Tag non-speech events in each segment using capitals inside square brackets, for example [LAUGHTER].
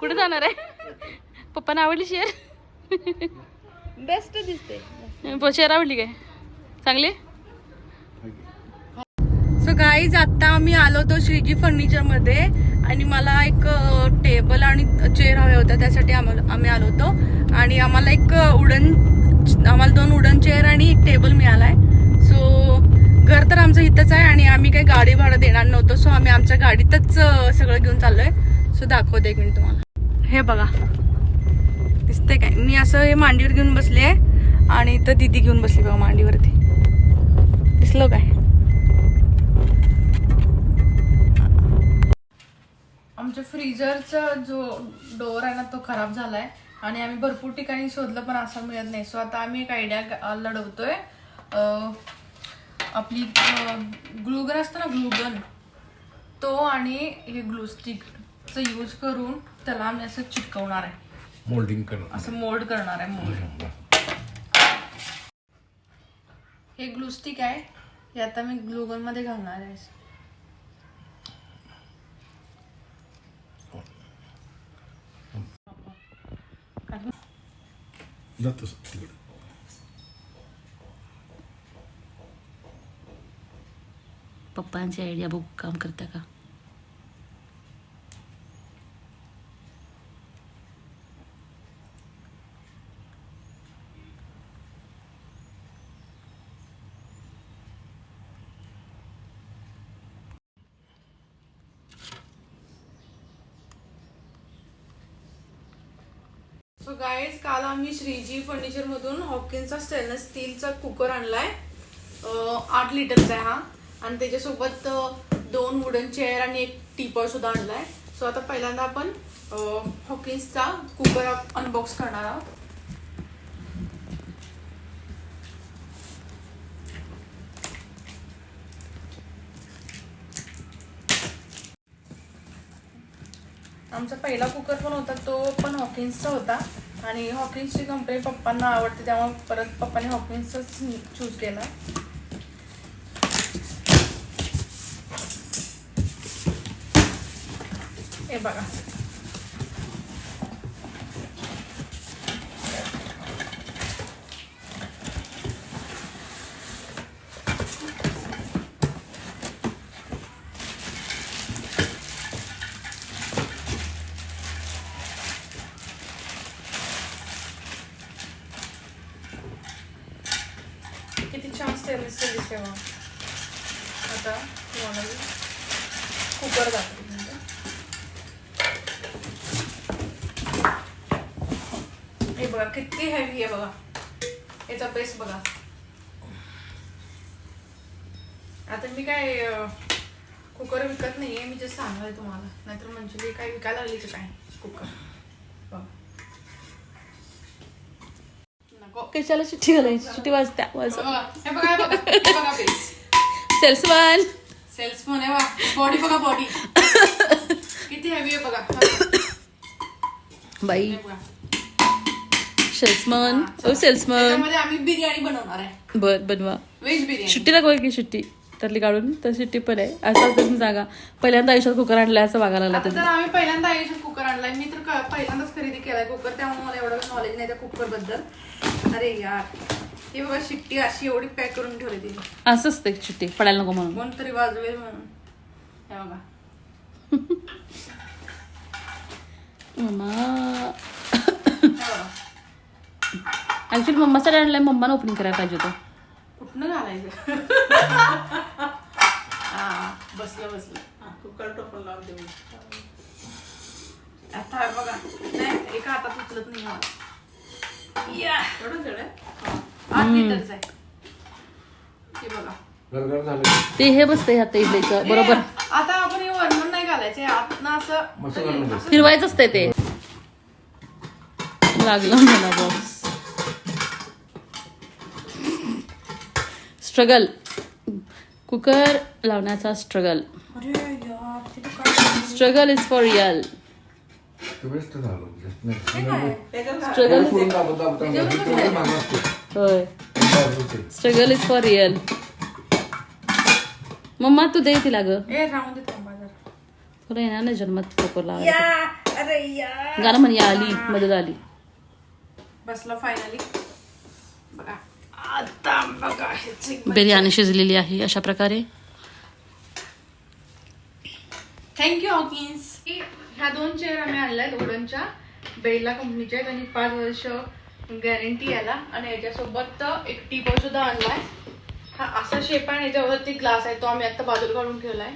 कुठे जाणार आहे? पप्पांना आवडली शेअर बेस्ट दिसते. शेअर आवडली काय? चांगली? सो गाईज आता आम्ही आलो होतो श्रीजी फर्निचरमध्ये आणि मला एक टेबल आणि चेअर हवे होत्या त्यासाठी आम्हाला आम्ही आलो होतो. आणि आम्हाला एक उडन आम्हाला दोन उडन चेअर आणि एक टेबल मिळालाय. सो घर तर आमचं इथंच आहे आणि आम्ही काही गाडी भाडं देणार नव्हतो. सो आम्ही आमच्या गाडीतच सगळं घेऊन चाललोय. सो दाखवते एक मिनिट तुम्हाला. हे बघा. दिसते काय? मी असं हे मांडीवर घेऊन बसले आणि इथं दिदी घेऊन बसली बघा मांडीवरती. दिसलो काय? आमच्या फ्रीजरचा जो डोअर आहे ना तो खराब झालाय. आणि आम्ही भरपूर ठिकाणी शोधलं पण असं मिळत नाही. सो आता आम्ही एक आयडिया लढवतोय. आपली ग्लूगन असतं ना ग्लूगन? तो आणि हे ग्लू स्टिक. ग्लूस्टिकचं यूज करून त्याला आम्ही असं चिटकवणार आहे. मोल्डिंग करणं असं मोल्ड करणार आहे मोल्ड हे ग्लूस्टिक आहे. हे आता मी ग्लुगनमध्ये घालणार आहे. तिकडे. पप्पांची आयडिया बघू काम करता का? सो गाईज काल आम्ही श्रीजी फर्निचरमधून हॉकिनचा स्टेनलेस स्टीलचा कुकर आणलाय. आठ लिटरचा आहे हा. आणि त्याच्यासोबत दोन वुडन चेअर आणि एक टीपर सुद्धा आणलाय. सो आता पहिल्यांदा आपण हॉकिन्सचा कुकर अनबॉक्स करणार आहोत. आमचा पहिला कुकर पण होता तो पण हॉकिन्सचा होता. आणि हॉकिन्सची कंपनी पप्पांना आवडते त्यामुळे परत पप्पाने हॉकिन्सचाच चूज केला. हे बघा किती छान स्टेनलेस स्टील सेवा आता तुम्हाला मी कुकर दाखवते म्हणजे. हे बघा किती हेवी आहे बघा. याचा बेस बघा. आता मी काय कुकर विकत नाही आहे मी जस्ट सांगणार तुम्हाला. नाहीतर म्हणजे काय विकायला लागली की काय? कुकर बघा. कशाला शिट्टी घालायची? शिट्टी वाजत्या वाज सेल्समॅन सेल्स फोन आहे वा बॉडी बघा बॉडी किती हेवी आहे बघा. बाई. सेल्समन. ओ सेल्समन. आम्ही बिर्याणी बनवणार आहे. बर बनवा. व्हेज बिर्याणी. शिट्टी दाखवा की शिट्टी त्यातली काढून तर शिट्टी पण आहे. असं तुम्ही सांगा पहिल्यांदा आयुष्यात कुकर आणलाय असं बघायला लागला तुम्ही तर आम्ही पहिल्यांदा आयुष्यात कुकर आणलाय मी तर क- पहिल्यांदाच खरेदी केलाय कुकर त्यामुळे मला एवढं नॉलेज नाही त्या कुकरबद्दल अरे यार हे बघा शिट्टी अशी एवढी पॅक करून ठेवली तिने असं असते शिट्टी पडायला नको म्हणून. कोणतरी वाजवेल म्हणून. हे बघा. मम्मा. हे बघा. ऍक्च्युली मम्मासाठी आणलाय मम्मानं ओपनिंग करायला पाहिजे होतं. कुठनं घालायचं? बसलं बसलं. हा, कुकर टोपण लावून देऊ. आता हे बघा नाही एका हातात उचलत नाही मला. या. एवढं जड आहे. आठ लिटरचं आहे. बघा. गरगर झालं. ते हे बसतंय ह्यात इडलीचं बरोबर. हे, आता आपण हे वरनं नाही घालायचे मस्त घालून असं- फिरवायचं असतंय ते. लागलं मला बॉक्स स्ट्रगल कुकर लावण्याचा struggle struggle is for real? Struggle. होय. Struggle is for real mamma तू दे तिला ग. ए राहून दे थांबा जरा. तुला येणार नाही जन्मात अरे या. गाणं म्हण या आली मदत आली. बसला फायनली बघा. आता बघा बिर्याणी शिजलेली आहे अशा प्रकारे. थँक्यू हॉकिन्स ह्या दोन चेअर आम्ही आणल्यात वुडनच्या बेला कंपनीच्या आहेत आणि पाच वर्ष गॅरंटी याला. आणि याच्यासोबत एक टीपॉय सुद्धा आणलाय. हा असा शेप आहे आणि याच्यावरती ग्लास आहे. तो आम्ही आता बाजूला काढून ठेवलाय.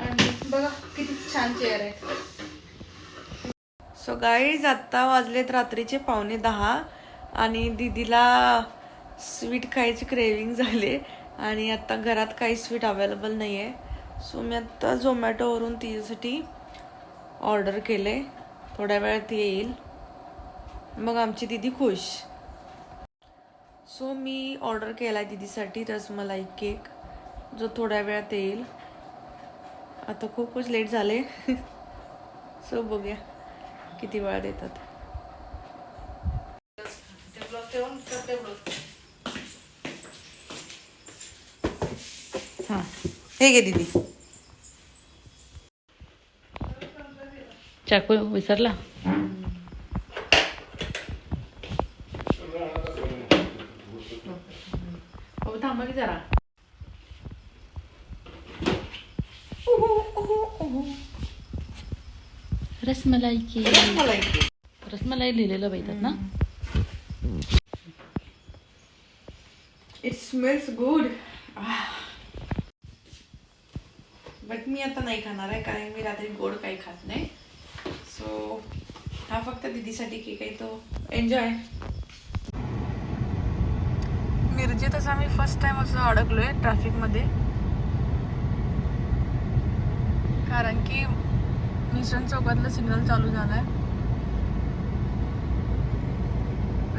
आणि बघा किती छान चेअर आहे. सो गाईज आत्ता वाजलेत रात्रीचे पावणे दहा. आणि दीदीला स्वीट खायची क्रेविंग झाले आणि आत्ता घरात काही स्वीट अवेलेबल नाही आहे सो मी आत्ता झोमॅटोवरून तिच्यासाठी ऑर्डर केले. थोड्या वेळात येईल. मग आमची दीदी खुश. सो मी ऑर्डर केला आहे दीदीसाठी रसमलाई केक जो थोड्या वेळात येईल. आता खूपच लेट झाले. [LAUGHS] सो बघूया किती वेळात येतात हे घे दीदी. चाकू विसरला? हो थांबा की जरा. रसमलाई की रसमलाई लिहिलेलं पाहिजे ना? इट स्मेल्स गुड मी आता नाही खाणार आहे कारण मी रात्री गोड काही खात नाही. सो हा फक्त दीदीसाठी केक आहे तो एन्जॉय मिरजेतच आम्ही फर्स्ट टाइम असं अडकलो आहे ट्रॅफिकमध्ये कारण की मिशन चौकातलं सिग्नल चालू झाला आहे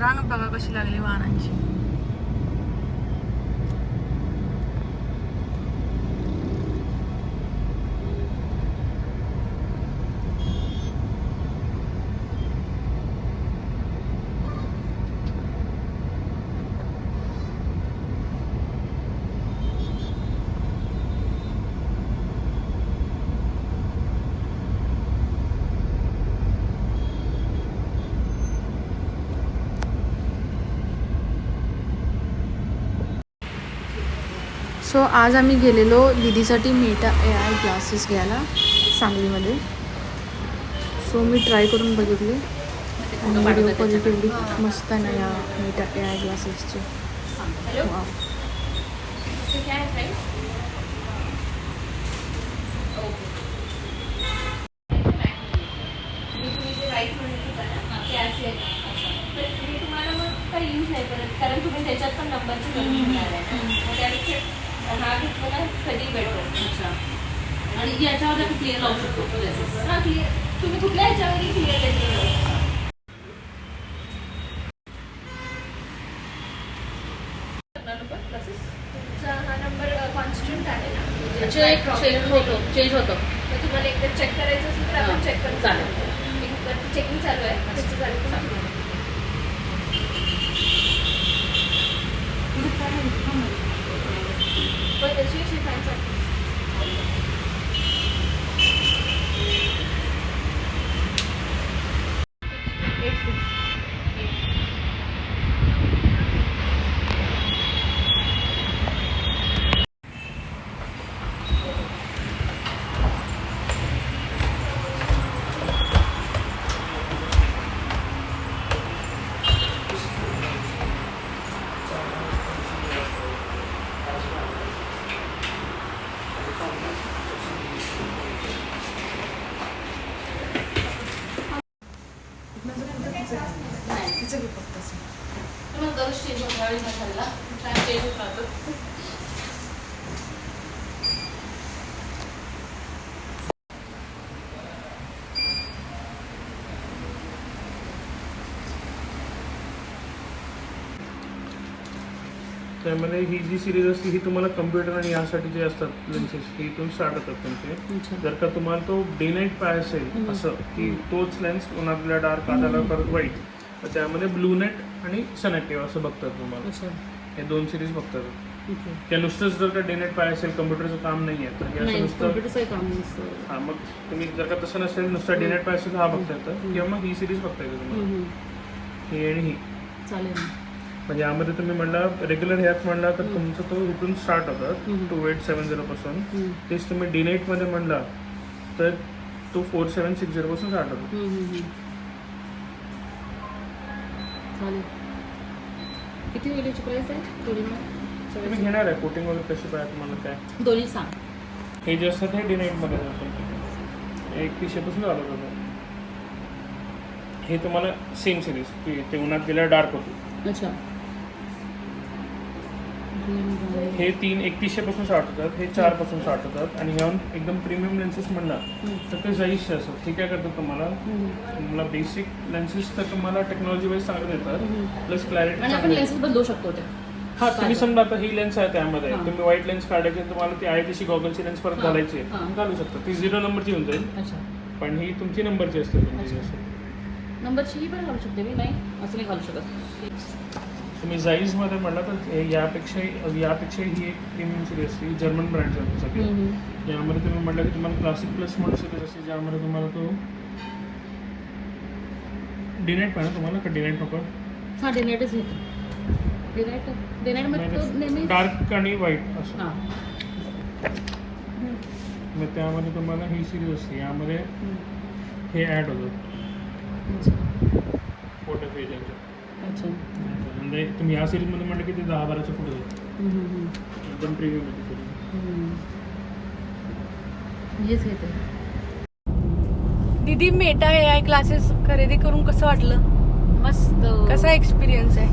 रांग बघा कशी लागली वाहनांची. सो आज आम्ही गेलेलो दीदीसाठी मेटा ए आय क्लासेस घ्यायला सांगलीमध्ये. सो मी ट्राय करून बघितले. आणि व्हिडिओ क्वालिटी मस्त आहे ना या मेटा ए आय क्लासेसची नाही कारण तुम्ही त्याच्यात पण नंबरची कमी होणार आहे हा घेतला कधी बेटर आणि याच्यावर आपण क्लिअर लावू शकतो हा क्लिअर तुम्ही कुठल्या ह्याच्यावरही क्लिअर देतो तुमचा हा नंबर कॉन्स्टंट आहे ना चेक चेक चेंज होतो तर तुम्हाला एकदा चेक करायचं असेल तर आपण चेक करू चालेल. चेकिंग चालू आहे त्याचं झालं की सांगू. चेंज राहतो. त्यामध्ये ही जी सिरीज असते ही तुम्हाला कम्प्युटर आणि यासाठी जे असतात लेन्सेस हे इथून स्टार्ट होतात तुमचे. जर का तुम्हाला तो डे नाईट पाय असेल असं की तोच लेन्स उन्हातल्या डार्क आधाला परत वाईट तर त्यामध्ये ब्लू नेट आणि सनेक्टिव्ह असं बघतात तुम्हाला. हे दोन सिरीज बघतात. त्या नुसतंच जर का डे पाय असेल कम्प्युटरचं काम नाही आहे. तर हे असं नुसतं. हा मग तुम्ही जर का तसं नसेल नुसतं डे पाय असेल तर हा बघता येतं किंवा मग ही सिरीज बघता येते तुम्हाला. ही आणि ही. चालेल म्हणजे यामध्ये तुम्ही म्हणला रेग्युलर ह्यात म्हणला तर तुमचं तो इथून स्टार्ट होतात हम्म. टू एट सेवन झिरो पासून. हम्म. तेच तुम्ही डी नाईटमध्ये म्हणला तर तो फोर सेवन सिक्स झिरो पासून स्टार्ट होतो. चालेल किती होईल याची प्राईस आहे तुम्ही घेणार आहे कोटिंग वगैरे कशी पाहिजे तुम्हाला काय? दोन्ही सांग. हे जे असतात हे डी नाईटमध्ये जातात एकतीसशेपासून चालू होतं हे तुम्हाला सेम सिरीज की ते उन्हात गेल्यावर डार्क होते. अच्छा. हे तीन एकतीसशेपासून स्टार्ट होतात हे चारपासून स्टार्ट होतात आणि ह्याहून एकदम प्रीमियम लेन्सेस म्हणला तर ते जाईसचे असतात ठीक आहे करतात तुम्हाला? तुम्हाला बेसिक लेन्सेस तर तुम्हाला टेक्नॉलॉजी वाईज चांगलं देतात. प्लस क्लॅरिटी आपण लेन्सेस बदलू शकतो ते. हा तुम्ही समजा आता ही लेन्स आहे त्यामध्ये. तुम्ही व्हाईट लेन्स काढायची तुम्हाला ती आहे तशी गॉगलची लेन्स परत. घालायची. घालू शकता. ती झिरो नंबरची होऊन जाईल. अच्छा. पण ही तुमची नंबरची असते. तुमची. नंबरची ही पण घालू शकते मी. नाही असं नाही घालू शकत तुम्ही जाईजमध्ये म्हणला तर हे यापेक्षा यापेक्षा ही एक प्रीमियम सिरीज असते जर्मन ब्रँडची असते सगळी. यामध्ये तुम्ही म्हटलं की तुम्हाला क्लासिक प्लस म्हणू सिरीज असते ज्यामध्ये तुम्हाला तो डिनाईट पाहिजे तुम्हाला का डिनाईट नको? हा डिनाईटच घेतो डिनाईट डिनाईटमध्ये तो नेहमी डार्क आणि व्हाईट असं. मग त्यामध्ये तुम्हाला ही सिरीज असते यामध्ये हे ॲड होतं. फोटो पेज अच्छा. म्हणजे तुम्ही या सिरीजमध्ये की ते दहा हम्म, हम्म. एकदम प्रीमियम होती series. हम्म. हेच घेते दीदी मेटा ए आय क्लासेस खरेदी करून कसं वाटलं? मस्त. कसा एक्सपिरियन्स आहे?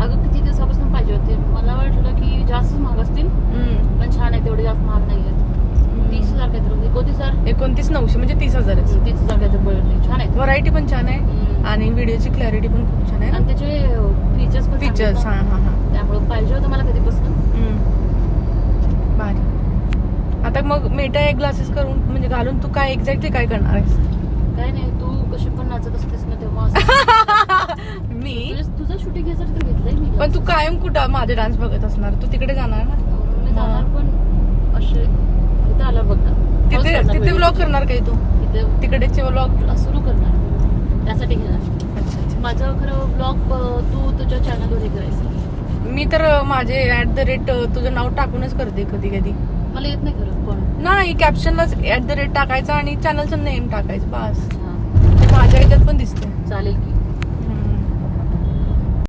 अगं किती दिवसापासून पाहिजे होते. मला वाटलं की जास्त महाग असतील. हम्म. पण छान आहे तेवढे जास्त महाग नाही आहेत. तीस हजार काहीतरी होते. एकोणतीस हजार? एकोणतीस नऊशे म्हणजे तीस हजारच. तीस हजार काहीतरी पडले. छान आहेत व्हरायटी पण छान आहे. आणि व्हिडिओची क्लॅरिटी पण खूप छान आहे. आणि त्याचे फीचर्स पण फीचर्स हां हां हां. त्यामुळे पाहिजे होतं मला कधीपासून. भारी. आता मग मेटा ए ग्लासेस करून म्हणजे घालून तू काय एक्झॅक्टली काय करणार आहेस? काय नाही तू कशी पण नाचत असतेस ना तेव्हा [LAUGHS] मी? तुझं- शूटिंग घ्यायसाठी तर घेतलंय मी. पण तू कायम कुठं माझे डान्स बघत असणार? तू तिकडे जाणार ना? मी जाणार पण असे इथं बघणार. Pause तिथे तिथे. ब्लॉग करणार काही तू? तिथे तिकडेचे ब्लॉग सुरू करणार. त्यासाठी घेणार. माझं खरं ब्लॉग तू तुझ्या चॅनलवर हे करायचं. मी तर माझे ऍट द रेट तुझं नाव टाकूनच करते कधी कधी. मला येत नाही खरं पण नाही कॅप्शनलाच ऍट द रेट टाकायचं आणि चॅनलचं नेम टाकायचं बस. हां. माझ्या ह्याच्यात पण दिसते चालेल की.